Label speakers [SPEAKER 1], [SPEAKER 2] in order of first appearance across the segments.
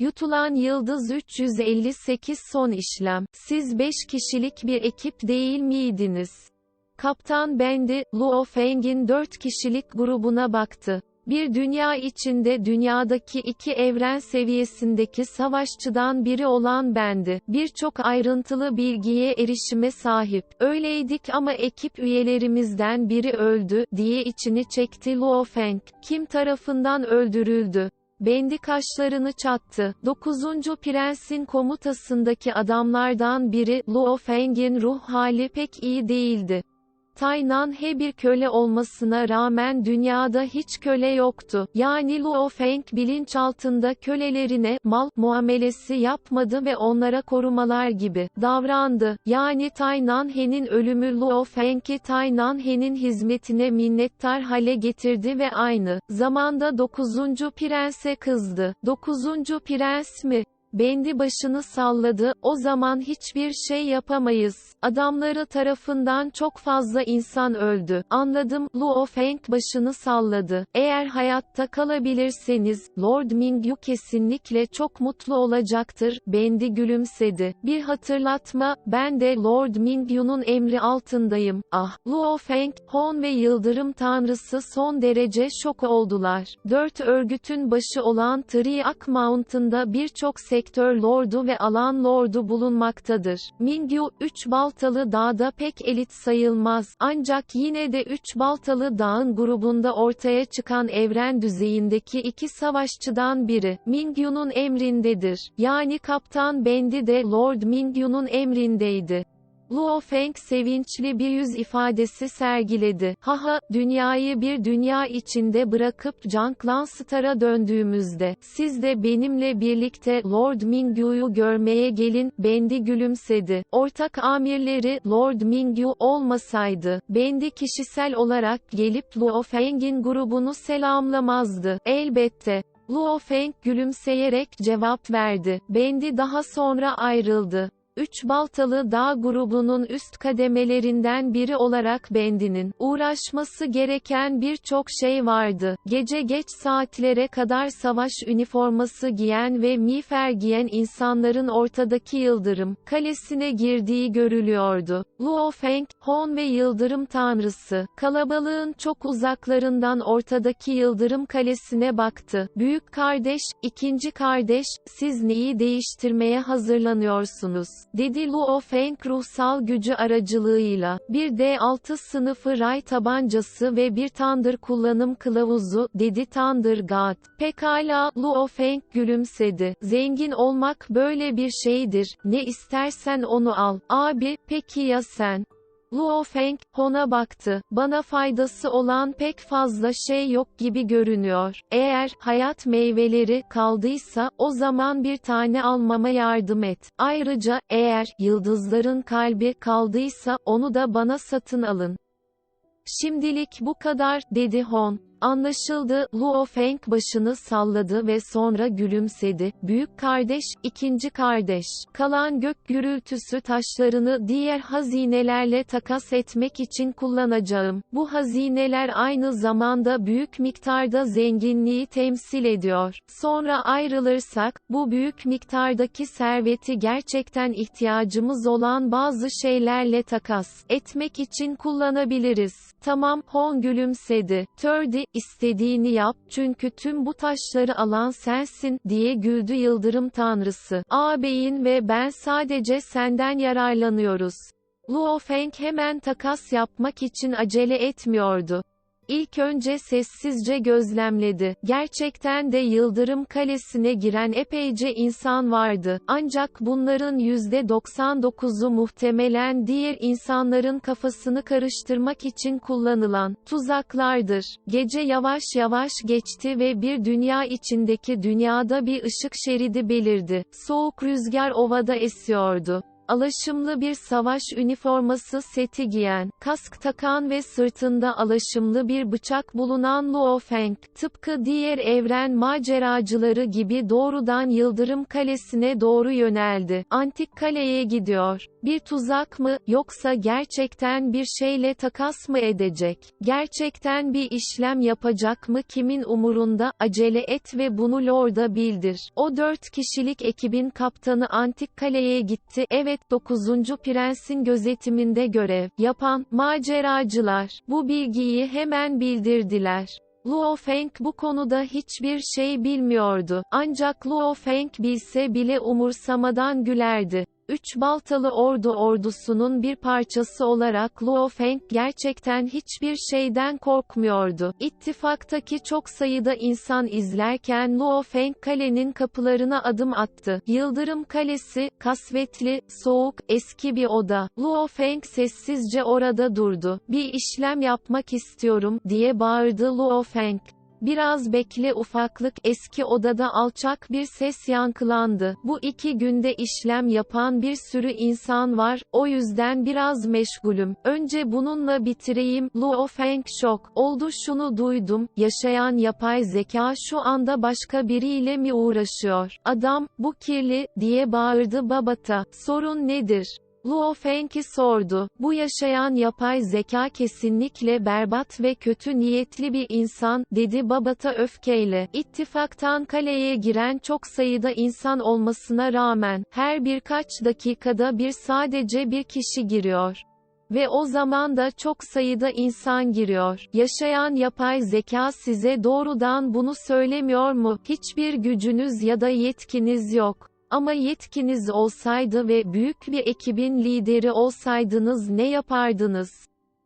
[SPEAKER 1] Yutulan Yıldız 358 son işlem. Siz 5 kişilik bir ekip değil miydiniz? Kaptan Bendi, Luo Feng'in 4 kişilik grubuna baktı. Bir dünya içinde dünyadaki iki evren seviyesindeki savaşçıdan biri olan bendi. Birçok ayrıntılı bilgiye erişime sahip. Öyleydik ama ekip üyelerimizden biri öldü, diye içini çekti Luo Feng. Kim tarafından öldürüldü? Bendi kaşlarını çattı. Dokuzuncu prensin komutasındaki adamlardan biri, Luo Feng'in ruh hali pek iyi değildi. Taynan he bir köle olmasına rağmen dünyada hiç köle yoktu. Yani Luo Feng bilinçaltında kölelerine mal muamelesi yapmadı ve onlara korumalar gibi davrandı. Yani Taynan He'nin ölümü Luo Feng'i Taynan He'nin hizmetine minnettar hale getirdi ve aynı zamanda 9. prense kızdı. 9. prens mi? Bendi başını salladı, o zaman hiçbir şey yapamayız. Adamları tarafından çok fazla insan öldü. Anladım, Luo Feng başını salladı. Eğer hayatta kalabilirseniz, Lord Mingyu kesinlikle çok mutlu olacaktır. Bendi gülümsedi. Bir hatırlatma, ben de Lord Mingyu'nun emri altındayım. Ah, Luo Feng, Hon ve Yıldırım Tanrısı son derece şok oldular. Dört örgütün başı olan Triak Mountain'da birçok sektör lordu ve alan lordu bulunmaktadır. Mingyu, üç baltalı dağda pek elit sayılmaz, ancak yine de üç baltalı dağın grubunda ortaya çıkan evren düzeyindeki iki savaşçıdan biri, Mingyu'nun emrindedir. Yani Kaptan Bendi de Lord Mingyu'nun emrindeydi. Luo Feng sevinçli bir yüz ifadesi sergiledi. Haha, dünyayı bir dünya içinde bırakıp Janglan Star'a döndüğümüzde, siz de benimle birlikte Lord Mingyu'yu görmeye gelin, Bendi gülümsedi. Ortak amirleri, Lord Mingyu olmasaydı, Bendi kişisel olarak gelip Luo Feng'in grubunu selamlamazdı. Elbette. Luo Feng gülümseyerek cevap verdi. Bendi daha sonra ayrıldı. Üç Baltalı Dağ grubunun üst kademelerinden biri olarak Bendi'nin uğraşması gereken birçok şey vardı. Gece geç saatlere kadar savaş üniforması giyen ve miğfer giyen insanların ortadaki Yıldırım kalesine girdiği görülüyordu. Luo Feng, Hon ve Yıldırım Tanrısı, kalabalığın çok uzaklarından ortadaki Yıldırım kalesine baktı. Büyük kardeş, ikinci kardeş, siz neyi değiştirmeye hazırlanıyorsunuz? Dedi Luo Feng ruhsal gücü aracılığıyla, bir D6 sınıfı ray tabancası ve bir Thunder kullanım kılavuzu, dedi Thunder God. Pekala, Luo Feng gülümsedi. Zengin olmak böyle bir şeydir, ne istersen onu al. Abi, peki ya sen? Luo Feng, Hon'a baktı. Bana faydası olan pek fazla şey yok gibi görünüyor. Eğer, hayat meyveleri, kaldıysa, o zaman bir tane almama yardım et. Ayrıca, eğer, yıldızların kalbi, kaldıysa, onu da bana satın alın. Şimdilik bu kadar, dedi Hon. Anlaşıldı, Luo Feng başını salladı ve sonra gülümsedi. Büyük kardeş, ikinci kardeş. Kalan gök gürültüsü taşlarını diğer hazinelerle takas etmek için kullanacağım. Bu hazineler aynı zamanda büyük miktarda zenginliği temsil ediyor. Sonra ayrılırsak, bu büyük miktardaki serveti gerçekten ihtiyacımız olan bazı şeylerle takas etmek için kullanabiliriz. Tamam, Hon gülümsedi. Tördi, istediğini yap, çünkü tüm bu taşları alan sensin, diye güldü yıldırım tanrısı. Ağabeyin ve ben sadece senden yararlanıyoruz. Luo Feng hemen takas yapmak için acele etmiyordu. İlk önce sessizce gözlemledi. Gerçekten de Yıldırım Kalesi'ne giren epeyce insan vardı. Ancak bunların %99'u muhtemelen diğer insanların kafasını karıştırmak için kullanılan tuzaklardır. Gece yavaş yavaş geçti ve bir dünya içindeki dünyada bir ışık şeridi belirdi. Soğuk rüzgar ovada esiyordu. Alaşımlı bir savaş üniforması seti giyen, kask takan ve sırtında alaşımlı bir bıçak bulunan Luo Feng, tıpkı diğer evren maceracıları gibi doğrudan Yıldırım Kalesi'ne doğru yöneldi. Antik kaleye gidiyor. Bir tuzak mı, yoksa gerçekten bir şeyle takas mı edecek? Gerçekten bir işlem yapacak mı kimin umurunda, acele et ve bunu Lord'a bildir. O dört kişilik ekibin kaptanı Antik Kale'ye gitti, evet 9. Prens'in gözetiminde görev yapan, maceracılar, bu bilgiyi hemen bildirdiler. Luo Feng bu konuda hiçbir şey bilmiyordu, ancak Luo Feng bilse bile umursamadan gülerdi. Üç Baltalı Ordu ordusunun bir parçası olarak Luo Feng gerçekten hiçbir şeyden korkmuyordu. İttifaktaki çok sayıda insan izlerken Luo Feng kalenin kapılarına adım attı. Yıldırım Kalesi, kasvetli, soğuk, eski bir oda. Luo Feng sessizce orada durdu. Bir işlem yapmak istiyorum, diye bağırdı Luo Feng. Biraz bekle ufaklık eski odada alçak bir ses yankılandı. Bu iki günde işlem yapan bir sürü insan var, o yüzden biraz meşgulüm. Önce bununla bitireyim. Luo Feng şok oldu şunu duydum. Yaşayan yapay zeka şu anda başka biriyle mi uğraşıyor? Adam, bu kirli, diye bağırdı Babata. Sorun nedir? Luo Feng'i sordu. Bu yaşayan yapay zeka kesinlikle berbat ve kötü niyetli bir insan, dedi Babata öfkeyle. İttifaktan kaleye giren çok sayıda insan olmasına rağmen, her birkaç dakikada bir sadece bir kişi giriyor. Ve o zaman da çok sayıda insan giriyor. Yaşayan yapay zeka size doğrudan bunu söylemiyor mu? Hiçbir gücünüz ya da yetkiniz yok. Ama yetkiniz olsaydı ve büyük bir ekibin lideri olsaydınız ne yapardınız?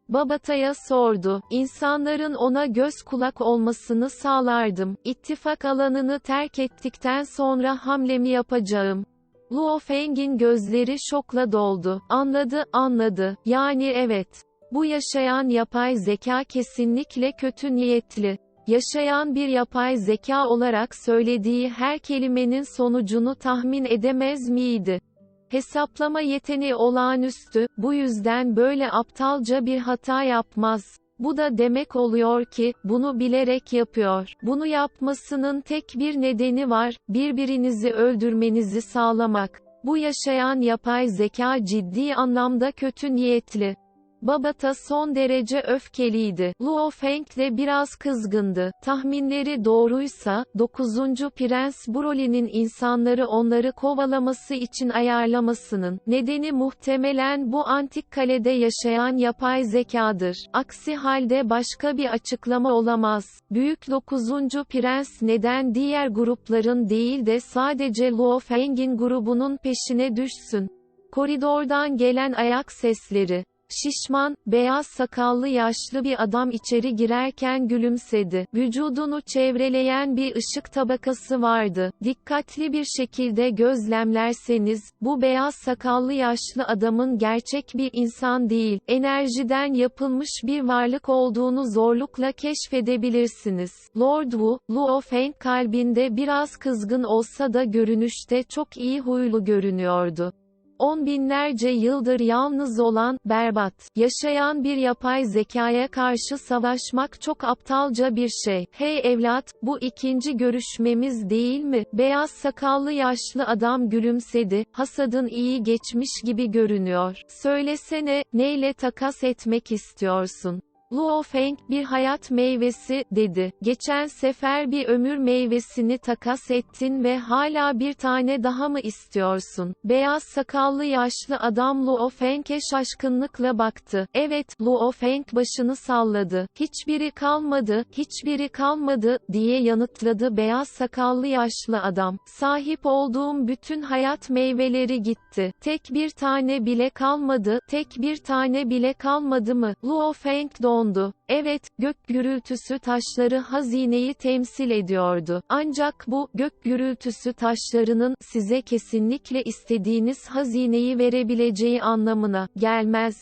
[SPEAKER 1] Babata'ya sordu. İnsanların ona göz kulak olmasını sağlardım. İttifak alanını terk ettikten sonra hamlemi yapacağım. Luo Feng'in gözleri şokla doldu. Anladı, anladı. Yani evet. Bu yaşayan yapay zeka kesinlikle kötü niyetli. Yaşayan bir yapay zeka olarak söylediği her kelimenin sonucunu tahmin edemez miydi? Hesaplama yeteneği olağanüstü, bu yüzden böyle aptalca bir hata yapmaz. Bu da demek oluyor ki, bunu bilerek yapıyor. Bunu yapmasının tek bir nedeni var, birbirinizi öldürmenizi sağlamak. Bu yaşayan yapay zeka ciddi anlamda kötü niyetli. Babata son derece öfkeliydi. Luo Feng de biraz kızgındı. Tahminleri doğruysa, 9. Prens Broly'nin insanları onları kovalaması için ayarlamasının, nedeni muhtemelen bu antik kalede yaşayan yapay zekadır. Aksi halde başka bir açıklama olamaz. Büyük 9. Prens neden diğer grupların değil de sadece Luo Feng'in grubunun peşine düşsün? Koridordan gelen ayak sesleri, Şişman, beyaz sakallı yaşlı bir adam içeri girerken gülümsedi. Vücudunu çevreleyen bir ışık tabakası vardı. Dikkatli bir şekilde gözlemlerseniz, bu beyaz sakallı yaşlı adamın gerçek bir insan değil, enerjiden yapılmış bir varlık olduğunu zorlukla keşfedebilirsiniz. Lord Wu, Luo Feng kalbinde biraz kızgın olsa da görünüşte çok iyi huylu görünüyordu. On binlerce yıldır yalnız olan, berbat, yaşayan bir yapay zekaya karşı savaşmak çok aptalca bir şey. Hey evlat, bu ikinci görüşmemiz değil mi? Beyaz sakallı yaşlı adam gülümsedi, hasadın iyi geçmiş gibi görünüyor. Söylesene, neyle takas etmek istiyorsun? Luo Feng, bir hayat meyvesi, dedi. Geçen sefer bir ömür meyvesini takas ettin ve hala bir tane daha mı istiyorsun? Beyaz sakallı yaşlı adam Luo Feng'e şaşkınlıkla baktı. Evet, Luo Feng başını salladı. Hiçbiri kalmadı, hiçbiri kalmadı, diye yanıtladı beyaz sakallı yaşlı adam. Sahip olduğum bütün hayat meyveleri gitti. Tek bir tane bile kalmadı, tek bir tane bile kalmadı mı? Luo Feng dondu. Evet, gök gürültüsü taşları hazineyi temsil ediyordu. Ancak bu, gök gürültüsü taşlarının, size kesinlikle istediğiniz hazineyi verebileceği anlamına gelmez.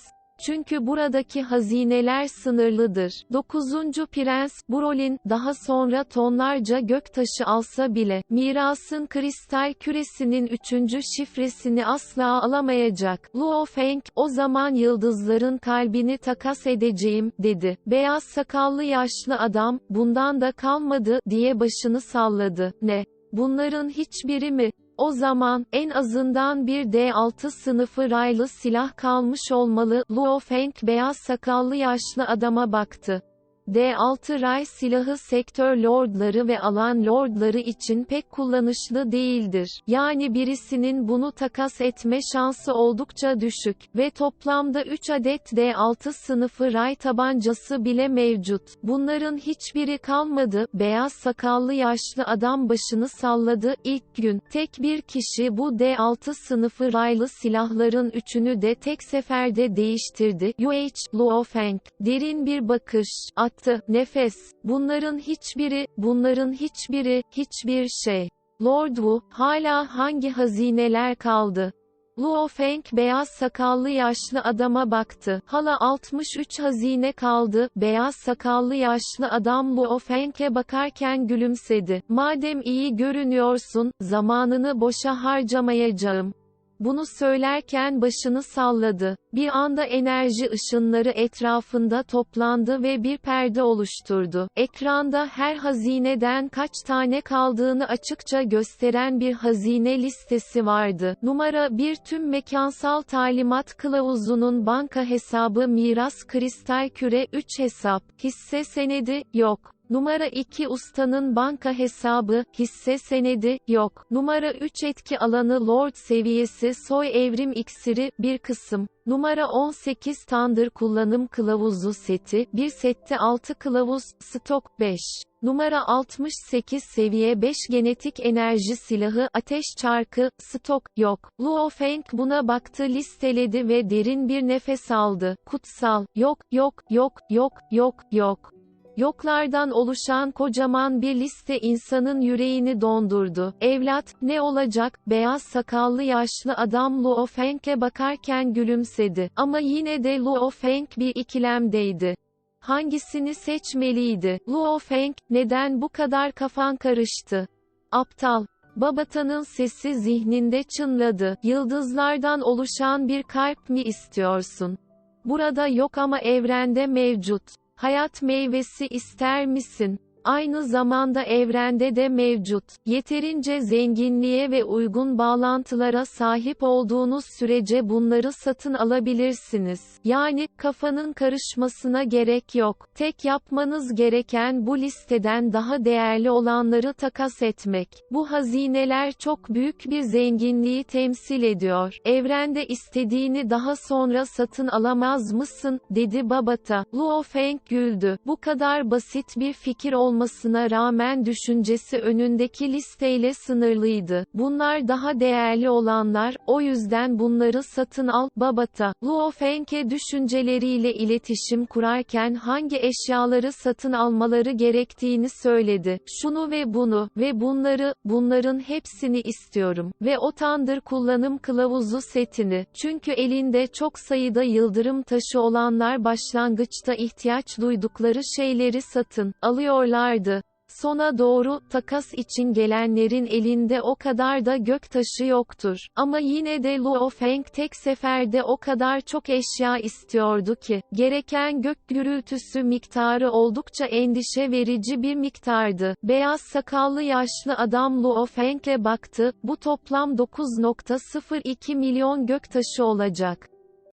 [SPEAKER 1] Çünkü buradaki hazineler sınırlıdır. 9. Prens, Brolin, daha sonra tonlarca göktaşı alsa bile, mirasın kristal küresinin üçüncü şifresini asla alamayacak. Luo Feng, o zaman yıldızların kalbini takas edeceğim, dedi. Beyaz sakallı yaşlı adam, bundan da kalmadı, diye başını salladı. Ne? Bunların hiçbiri mi? O zaman, en azından bir D6 sınıfı raylı silah kalmış olmalı, Luo Feng beyaz sakallı yaşlı adama baktı. D6 ray silahı sektör lordları ve alan lordları için pek kullanışlı değildir. Yani birisinin bunu takas etme şansı oldukça düşük ve toplamda 3 adet D6 sınıfı ray tabancası bile mevcut. Bunların hiçbiri kalmadı. Beyaz sakallı yaşlı adam başını salladı. İlk gün tek bir kişi bu D6 sınıfı raylı silahların üçünü de tek seferde değiştirdi. UH Luo Feng derin bir bakış attı. Nefes. Bunların hiçbiri, bunların hiçbiri, hiçbir şey. Lord Wu, hala hangi hazineler kaldı? Luo Feng beyaz sakallı yaşlı adama baktı. Hala 63 hazine kaldı. Beyaz sakallı yaşlı adam Luo Feng'e bakarken gülümsedi. Madem iyi görünüyorsun, zamanını boşa harcamayacağım. Bunu söylerken başını salladı. Bir anda enerji ışınları etrafında toplandı ve bir perde oluşturdu. Ekranda her hazineden kaç tane kaldığını açıkça gösteren bir hazine listesi vardı. Numara 1 tüm mekansal talimat kılavuzunun banka hesabı miras kristal küre 3 hesap, hisse senedi, yok. Numara 2 ustanın banka hesabı, hisse senedi, yok. Numara 3 etki alanı Lord seviyesi soy evrim iksiri, bir kısım. Numara 18 Tandır kullanım kılavuzu seti, bir sette 6 kılavuz, stok 5. Numara 68 seviye 5 genetik enerji silahı, ateş çarkı, stok, yok. Luo Feng buna baktı listeledi ve derin bir nefes aldı. Kutsal, yok, yok, yok, yok, yok, yok. Yoklardan oluşan kocaman bir liste insanın yüreğini dondurdu. Evlat, ne olacak? Beyaz sakallı yaşlı adam Luo Feng'e bakarken gülümsedi. Ama yine de Luo Feng bir ikilemdeydi. Hangisini seçmeliydi? Luo Feng, neden bu kadar kafan karıştı? Aptal. Babatanın sesi zihninde çınladı. Yıldızlardan oluşan bir kalp mi istiyorsun? Burada yok ama evrende mevcut. Hayat meyvesi ister misin? Aynı zamanda evrende de mevcut. Yeterince zenginliğe ve uygun bağlantılara sahip olduğunuz sürece bunları satın alabilirsiniz. Yani, kafanın karışmasına gerek yok. Tek yapmanız gereken bu listeden daha değerli olanları takas etmek. Bu hazineler çok büyük bir zenginliği temsil ediyor. Evrende istediğini daha sonra satın alamaz mısın, dedi Babata. Luo Feng güldü. Bu kadar basit bir fikir olmalı olmasına rağmen düşüncesi önündeki listeyle sınırlıydı. Bunlar daha değerli olanlar, o yüzden bunları satın al, Babata. Luo Feng'e düşünceleriyle iletişim kurarken hangi eşyaları satın almaları gerektiğini söyledi. Şunu ve bunu, ve bunları, bunların hepsini istiyorum. Ve o tandır kullanım kılavuzu setini. Çünkü elinde çok sayıda yıldırım taşı olanlar başlangıçta ihtiyaç duydukları şeyleri satın alıyorlar vardı. Sona doğru, takas için gelenlerin elinde o kadar da gök taşı yoktur. Ama yine de Luo Feng tek seferde o kadar çok eşya istiyordu ki, gereken gök gürültüsü miktarı oldukça endişe verici bir miktardı. Beyaz sakallı yaşlı adam Luo Feng'e baktı, bu toplam 9.02 milyon gök taşı olacak.